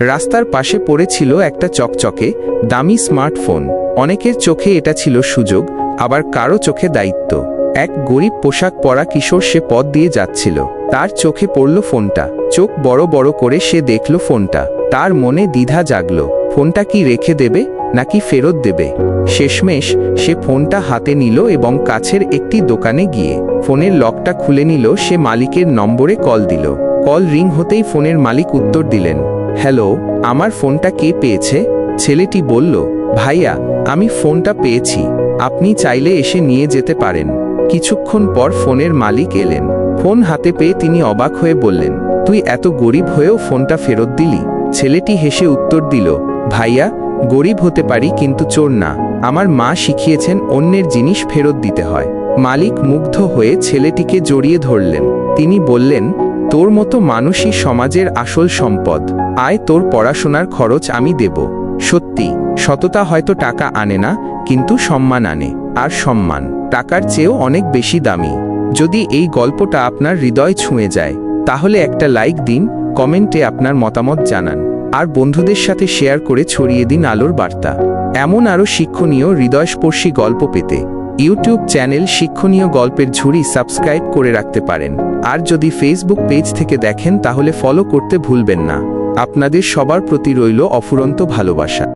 রাস্তার পাশে পড়েছিল একটা চকচকে, দামি স্মার্টফোন। অনেকের চোখে এটা ছিল সুযোগ, আবার কারও চোখে দায়িত্ব। এক গরিব পোশাক পরা কিশোর সে পথ দিয়ে যাচ্ছিল। তার চোখে পড়ল ফোনটা। চোখ বড় বড় করে সে দেখল ফোনটা। তার মনে দ্বিধা জাগল। ফোনটা কি রেখে দেবে, নাকি ফেরত দেবে? শেষমেশ সে ফোনটা হাতে নিল এবং কাছের একটি দোকানে গিয়ে ফোনের লকটা খুলে নিল। সে মালিকের নম্বরে কল দিল। কল রিং হতেই ফোনের মালিক উত্তর দিলেন হ্যালো, আমার ফোনটা কে পেয়েছে? ছেলেটি বলল, ভাইয়া, আমি ফোনটা পেয়েছি। আপনি চাইলে এসে নিয়ে যেতে পারেন। কিছুক্ষণ পর ফোনের মালিক এলেন। ফোন হাতে পেয়ে তিনি অবাক হয়ে বললেন, তুই এত গরিব হয়েও ফোনটা ফেরত দিলি? ছেলেটি হেসে উত্তর দিল, ভাইয়া, গরিব হতে পারি কিন্তু চোর না। আমার মা শিখিয়েছেন অন্যের জিনিস ফেরত দিতে হয়। মালিক মুগ্ধ হয়ে ছেলেটিকে জড়িয়ে ধরলেন। তিনি বললেন, তোর মতো মানুষই সমাজের আসল সম্পদ। আয় তোর পড়াশোনার খরচ আমি দেব। সত্যি, সততা হয়তো টাকা আনে না, কিন্তু সম্মান আনে, আর সম্মান, টাকার চেয়েও অনেক বেশি দামি। যদি এই গল্পটা আপনার হৃদয় ছুঁয়ে যায়, তাহলে একটা লাইক দিন, কমেন্টে আপনার মতামত জানান, আর বন্ধুদের সাথে শেয়ার করে ছড়িয়ে দিন আলোর বার্তা। এমন আরও শিক্ষণীয় হৃদয়স্পর্শী গল্প পেতে, ইউটিউব চ্যানেল শিক্ষণীয় গল্পের ঝুড়ি সাবস্ক্রাইব করে রাখতে পারেন। আর যদি ফেসবুক পেজ থেকে দেখেন, তাহলে ফলো করতে ভুলবেন না। আপনাদের সবার প্রতি রইল অফুরন্ত ভালোবাসা।